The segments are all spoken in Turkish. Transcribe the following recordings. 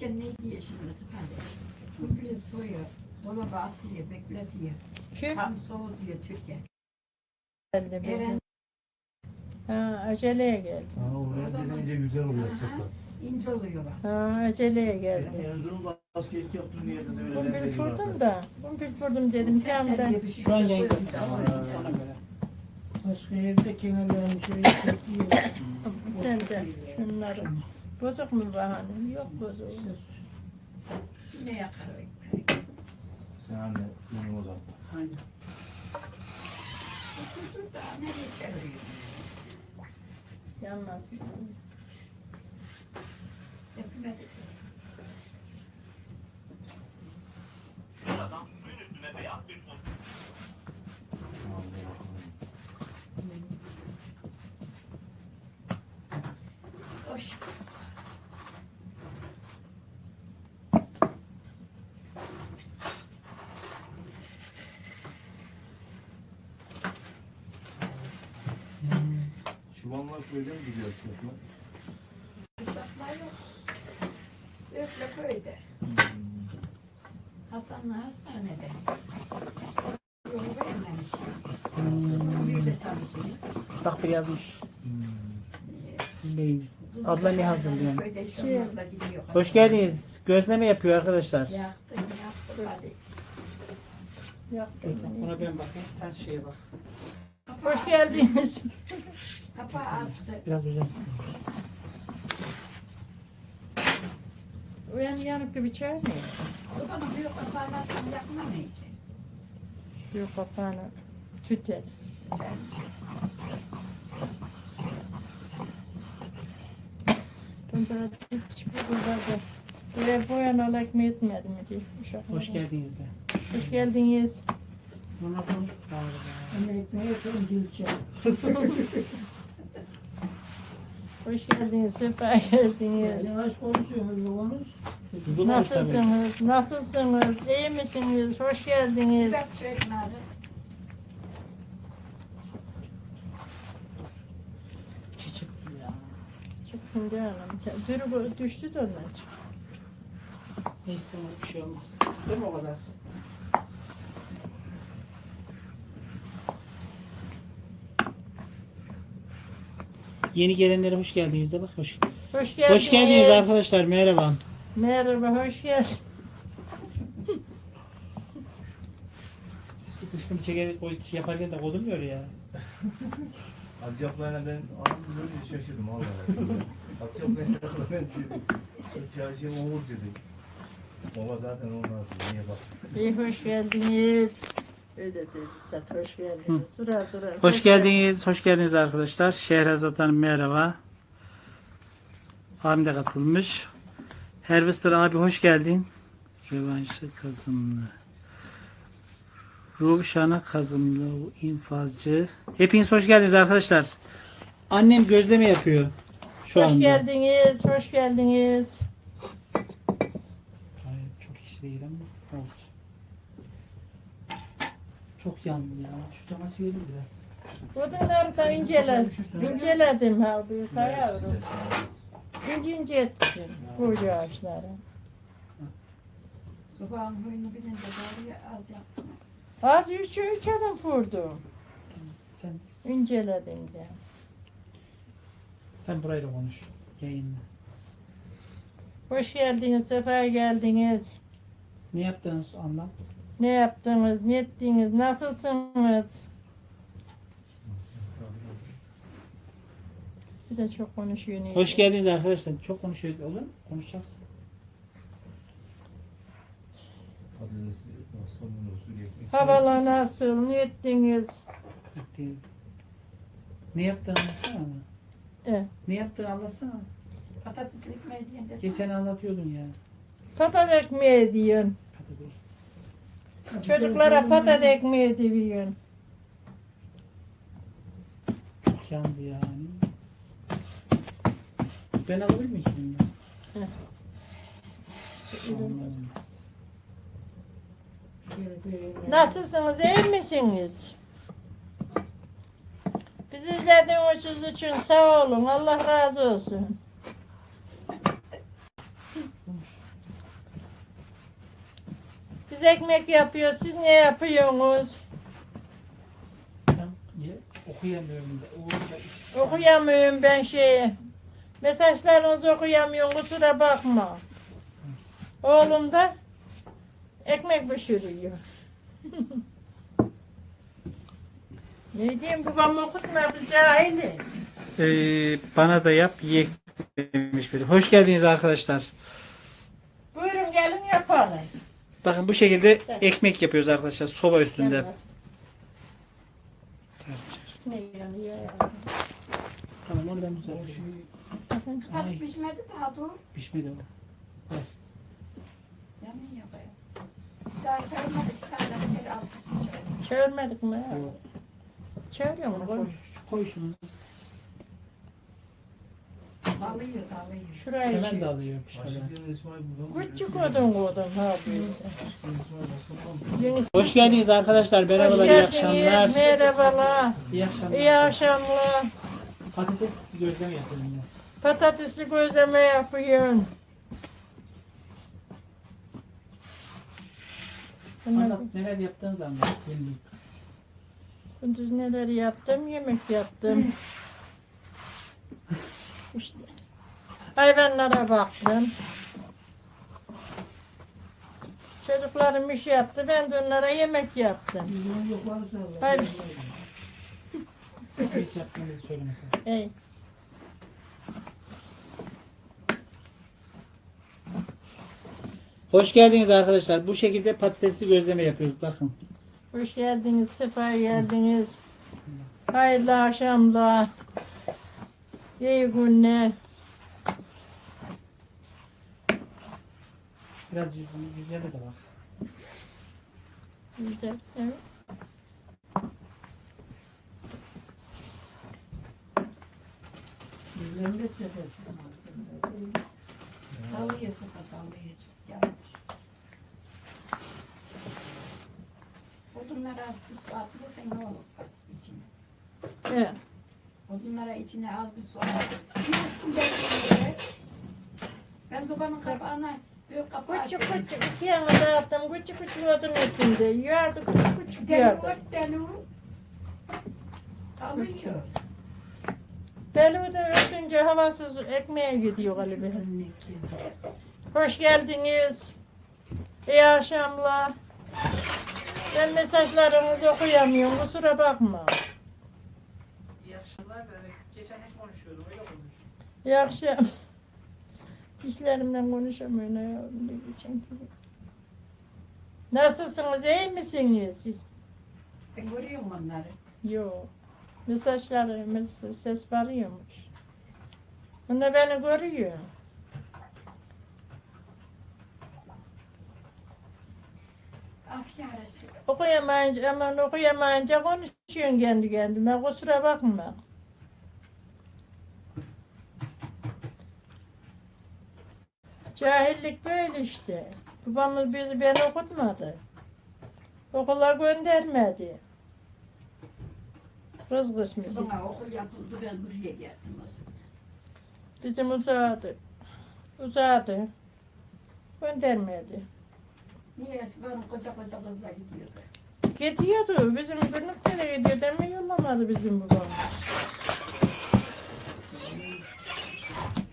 Çocukken ne diye şimdi. Bu biri soyuyor. Dolaba atıyor, bekletiyor. Kim? Tam soğudu diyor Türkiye. Geldi bizim. Eren Ha, aceleye geldi. Ha, oraya gelince güzel oluyor çocuklar. ince oluyor bak. Ha, aceleye Benim geldi. Erzurum'da askerlik yaptığım yerde de öyle Kumpir derdi vurdum vardı. da. Kumpir vurdum dedim. Sen Tamam da. diye bir şey Şu an soyuyor, yayındasın. işte Ama olunca. Ona göre. Başka yerde kenarlarını şöyle çekiyor. Sen de şunları. Bozuk mu bahanem? Yok bozuk. Ne yakar o ekmeği? Sen anne benim o zaman. Aynen. Dur da. Hepime de- Şuradan suyun üstüne beyaz bir toz Hoş. Mi gidiyor çocuklar? Uzatma yok. Öyle köyde. Hasan'la hastanede. Yolu vermemiş. Bir de çalışıyor. Bak bir yazmış. Hmm. Bey. Kızı Abla ne hazırlıyor? Köyde iş olmazsa gidiyor. Hoş geldiniz. Gözleme yapıyor arkadaşlar. Yaktın yaktın hadi. Yok. Ona ben bakayım. Sen şeye bak. Hoş geldiniz. Kapağı açtı. Biraz güzel. Uyan yanık gibi çay mı? Sobanın büyük kapağını yakma mıydı? Yok kapağını tüter. Ben böyle hiç bir burada Buraya boyan alak mı etmedim ki? Uşaklara. Hoş geldiniz de. Hoş geldiniz. Ona konuş galiba. Ama ekmeğe son gülçe. Hoş geldiniz. Sefa geldiniz. Yavaş konuşuyorsunuz babanız. Nasılsınız? Nasılsınız? İyi misiniz? Hoş geldiniz. Güzel. İçi çıktı ya. Canım. Dürü düştü de ondan çıktı. Neyse bir şey olmaz. Değil mi o kadar? Yeni gelenlere hoş geldiniz de bak hoş. Hoş geldiniz. Hoş geldiniz arkadaşlar merhaba. Merhaba, hoş geldin. O iş yaparken de olmuyor ya. Az yapmayana ben anladım böyle şaşırdım Allah Allah. Az yapmayana ben dedim. Çarşıya Oğuz dedim. Baba zaten onlar niye bak. İyi hoş geldiniz. Öyle dedi hoş geldiniz. Dura dura. Hoş geldiniz, hoş geldiniz arkadaşlar. Şehrazat Hanım merhaba. Abim de katılmış. Harvester abi hoş geldin. Revanşlı kazımlı. Ruşana kazımlı infazcı. Hepiniz hoş geldiniz arkadaşlar. Annem gözleme yapıyor şu Hoş anda. geldiniz, hoş geldiniz. Ay, çok iş değil ama olsun. Çok yandım ya. Şu cama çevirin biraz. Odunları da inceledim. İnceledim ha buyursa yavrum. İnce ince ettim bu ağaçları. Sobanın huyunu bilince doğru az yaksın. Az üç, üç adım vurdum. Sen İnceledim de. sen burayla konuş. Yayınla. Hoş geldiniz, sefa geldiniz. Ne yaptığınız anlat. Ne yaptınız, ne ettiniz, nasılsınız? Bir de çok konuşuyor. neyse. Hoş geldiniz arkadaşlar. Çok konuşuyor olur mu? Konuşacaksın. Havalar nasıl, ne ettiniz? Bitti. Ne yaptığını anlatsana ama. Evet. Ne yaptığını anlatsana. Patatesli ekmeği diyen de Geçen anlatıyordun ya. Patat ekmeği diyorsun. Çocuklara patat ekmeği diyorsun. Çok yandı yani. Ben alabilir miyim şimdi? Heh. Olmaz. Nasılsınız, iyi misiniz? Bizi izlediğiniz için sağ olun, Allah razı olsun. Biz ekmek yapıyoruz. Siz ne yapıyorsunuz? Okuyamıyorum da. Okuyamıyorum ben şeyi. Mesajlarınızı okuyamıyorum kusura bakma. Oğlum da ekmek pişiriyor. ne diyeyim babam okutmadı cahili. Ee, bana da yap yiyek demiş biri. Hoş geldiniz arkadaşlar. Buyurun gelin yapalım. Bakın bu şekilde ekmek yapıyoruz arkadaşlar soba üstünde. Ne yanıyor ya? Tamam onu ben Bak pişmedi daha dur. Pişmedi o. Yanıyor be. Daha çağırmadık senden beri al pişmiş. Çağırmadık mı? ya? Yok. Çağırıyor mu? Koy, koy şunu. Dalıyor dalıyor. Şurayı Hemen de şey. alıyor buradan. Küçük odun odun Hoş geldiniz arkadaşlar. Merhabalar, iyi akşamlar. Merhabalar. İyi akşamlar. İyi akşamlar. Patates gözleme yapıyorum ya. Patatesli gözleme yapıyorum. Anlat neler yaptığınızı anlat. Gündüz neler yaptım? Yemek yaptım. İşte. Hayvanlara baktım. Çocuklarım iş yaptı. Ben de onlara yemek yaptım. Ne iş yaptığınızı söylemesene. Ey. Hoş geldiniz arkadaşlar. Bu şekilde patatesli gözleme yapıyoruz. Bakın. Hoş geldiniz, sefa geldiniz. Hayırlı akşamlar. İyi günler. Biraz yüzlere de bak. Güzel. Evet. Dalıyor sıfır dalıyor çok yanlış. Odunlara az bir su atırırsan ne olur içine. Evet. Odunlara içine az bir su at. Bir üstünde böyle. Ben sobanın kapağına kapağı Küçük açtım. küçük iki yana dağıttım. Küçük küçük odun içinde. Yardı küçük küçük yardı. Deli deli. Dalıyor. Deli de ötünce havasız ekmeğe gidiyor galiba. Hoş geldiniz. İyi akşamlar. Ben mesajlarınızı okuyamıyorum. Kusura bakma. İyi akşamlar. Ben geçen hiç konuşuyordum. Öyle olmuş. İyi akşam. Dişlerimle konuşamıyorum. ne diyeceğim ki? Nasılsınız? iyi misiniz? Sen görüyor musun onları? Yok. Mesajları, mes- ses varıyormuş. Onlar beni görüyor. Okuyamayınca, aman okuyamayınca konuşuyorsun kendi kendime. Kusura bakma. Cahillik böyle işte. Babamız bizi beni okutmadı. Okula göndermedi. Kız kısmısı. Bana okul yapıldı ben buraya geldim aslında. Bizim uzadı. Uzadı. Göndermedi. Niye benim koca koca kızla gidiyordu. Gidiyordu. Bizim günlük nereye gidiyor deme yollamadı bizim babam.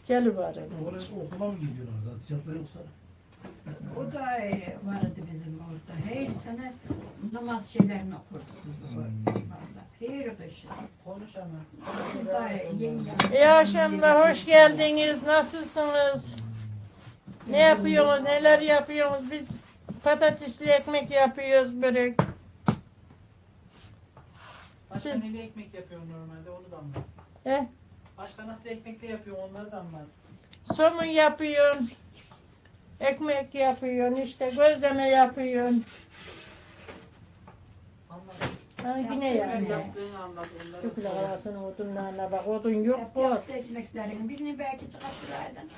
Gel bari. Oraya okula mı gidiyorlar? Hatice abla yoksa? O da e, vardı bizim orada. Her sene namaz şeylerini okurduk biz orada. Her kış. Konuş ama. Da yenge. İyi akşamlar, hoş geldiniz. Nasılsınız? Ne yapıyorsunuz, neler yapıyorsunuz? Biz patatesli ekmek yapıyoruz, börek. Başka Siz- neyle ekmek yapıyorum normalde onu da anlat. Eh, Başka nasıl ekmekle yapıyorum onları da anlat. somun yapıyorsun. Ekmek yapıyorsun, işte gözleme yapıyorsun. Anlat. Ha, yine yani. Yaptığını anlat onları. Çok arasını odunlarına bak, odun yok bu. yaptı ekmeklerin. Birini belki çıkartıraydın.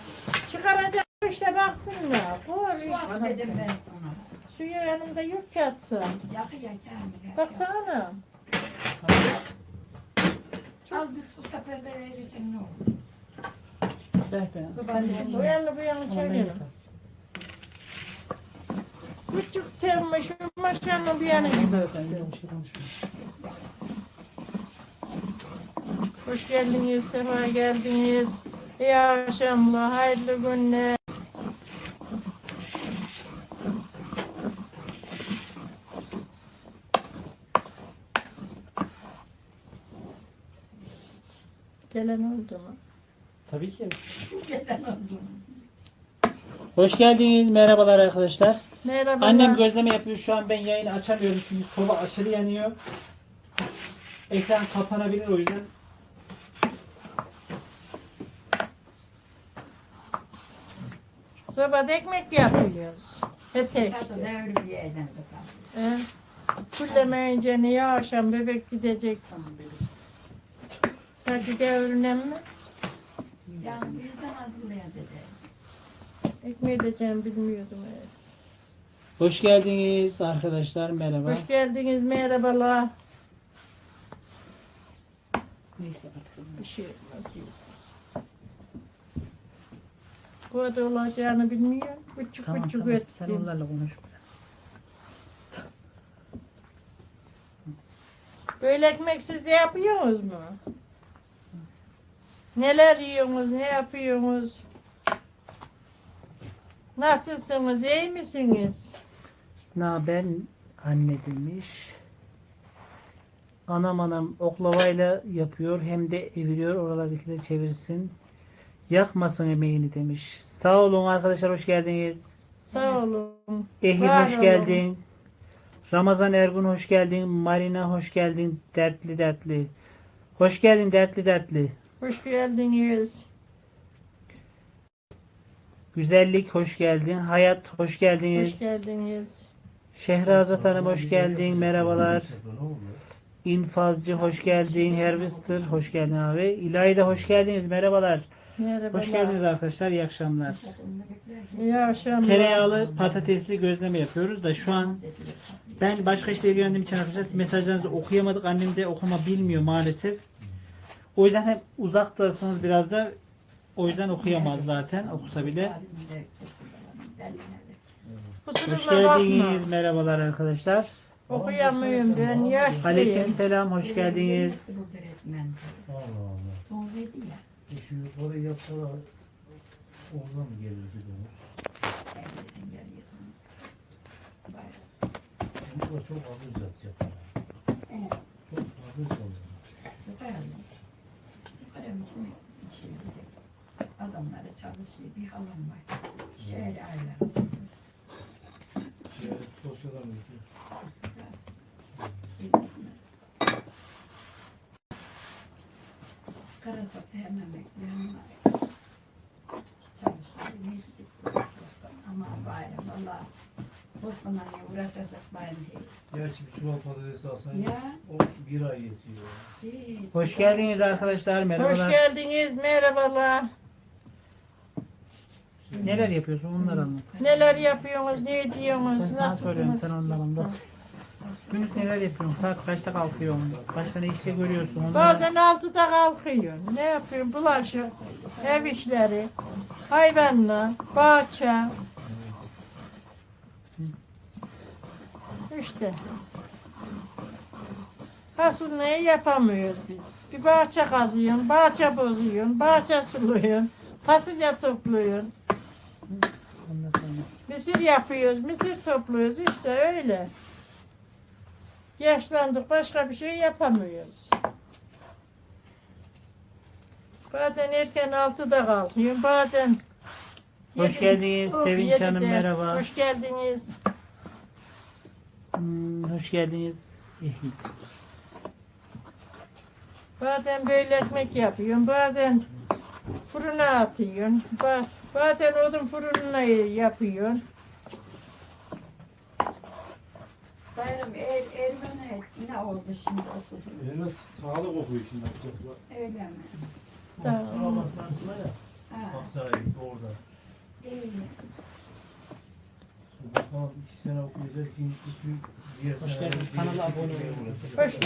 Çıkaracak işte baksınlar. Koy Su işte. dedim ben sana. Suyu yanımda yok ki atsın. Yakı ya kendine. Baksana. Az bir su seferleri erirsen ne olur? Ben ben. Sobanın Bu yanı bu yanı Onu ben çevirin. yaparım. Küçük tem şu maşanın bir yanı gibi. Hoş geldiniz, sefa geldiniz. İyi akşamlar, hayırlı günler. Gelen oldu mu? Tabii ki. Neden oldu? Hoş geldiniz. Merhabalar arkadaşlar. Merhaba. Annem gözleme yapıyor. Şu an ben yayını açamıyorum çünkü soba aşırı yanıyor. Ekran kapanabilir o yüzden. Sobada ekmek yapıyoruz. Etek. Kasa devri bir yerden tutar. He. Kullemeyince niye akşam bebek gidecek? Sadece devrinem mi? Yani bizden hazırlayan dedi. Ekmeği edeceğim bilmiyordum. he. Hoş geldiniz arkadaşlar. Merhaba. Hoş geldiniz, merhabalar. Neyse artık. Bir şey olmaz. yok. Koda olacağını bilmiyorum. Küçük Tamam küçük tamam. Sen öttüm. onlarla konuş. Böyle ekmeksiz de yapıyorsunuz mu? Neler yiyorsunuz, ne yapıyorsunuz? Nasılsınız, iyi misiniz? Na ben anne demiş. Anam anam oklavayla yapıyor hem de eviriyor oralardakileri çevirsin. Yakmasın emeğini demiş. Sağ olun arkadaşlar hoş geldiniz. Sağ olun. Ehil Var hoş olun. geldin. Ramazan Ergun hoş geldin. Marina hoş geldin. Dertli dertli. Hoş geldin dertli dertli. Hoş geldiniz. Güzellik hoş geldin. Hayat hoş geldiniz. Hoş geldiniz. Şehrazat Hanım hoş geldin. Merhabalar. İnfazcı hoş geldin. Harvester hoş geldin abi. İlayda hoş geldiniz. Merhabalar. Merhaba. Hoş geldiniz arkadaşlar. İyi akşamlar. İyi akşamlar. Tereyağlı patatesli gözleme yapıyoruz da şu an ben başka işle ilgilendiğim için arkadaşlar mesajlarınızı okuyamadık. Annem de okuma bilmiyor maalesef. O yüzden hem uzaktasınız biraz da o yüzden okuyamaz zaten okusa bile. Hoş Kusuruma bakma. geldiniz. Merhabalar arkadaşlar. Okuyamıyorum ben yaşlıyım. Aleyküm selam. Hoş geldiniz. Allah Allah. E şu yukarı yapsalar oradan mı gelir bir de? Evlerden geliyor tanesi. Bayram. Bunu da çok hafif yatacak. Evet. Çok hafif oluyor. Mı? Mı? Şey gidecek? Adamları çalışıyor. Bir halam var. Şehir aylar. Şey, dosyadan geçiyor. Karasat'ta hemen bekleyen var. Çalışıyor. Ne diyecek? Bostan. Ama bayram valla. Bostan anne uğraşacak bayram değil. Gerçi bir çuval patates alsan Ya. o bir ay yetiyor. Hoş geldiniz arkadaşlar. Hoş Merhabalar. geldiniz. Merhabalar. Neler yapıyorsun? Onları anlat. Neler yapıyorsunuz? Ne diyorsunuz? Ben sana soruyorum sen onları anlat. Günlük neler yapıyorsun? Saat kaçta kalkıyorsun? Başka ne işte görüyorsun? Onları- Bazen altıda kalkıyorum. Ne yapıyorum? Bulaşık, ev işleri, hayvanlar, bahçe. İşte. Fasulyeyi yapamıyoruz biz. Bir bahçe kazıyorsun, bahçe bozuyorsun, bahçe suluyorsun, fasulye topluyorsun. Mısır yapıyoruz, mısır topluyoruz işte öyle. Yaşlandık başka bir şey yapamıyoruz. Bazen erken altıda kalkıyorum, bazen Hoş yedi- geldiniz Oh, Sevinç Hanım merhaba. Hoş geldiniz. Hmm, hoş geldiniz. Bazen böyle ekmek yapıyorum, bazen fırına atıyorum, ba- bazen odun fırınına yapıyorum. Bayram er, Ermeni ne oldu şimdi okudun? Elime sağlık okuyor şimdi çocuklar. Öyle mi? Tamam. Ama sarsıla ya. Ha, Aksaray'da orada. iyi. Bakalım iki sene okuyacak. Şimdi diğer Hoş geldiniz. Kanala abone olun. Hoş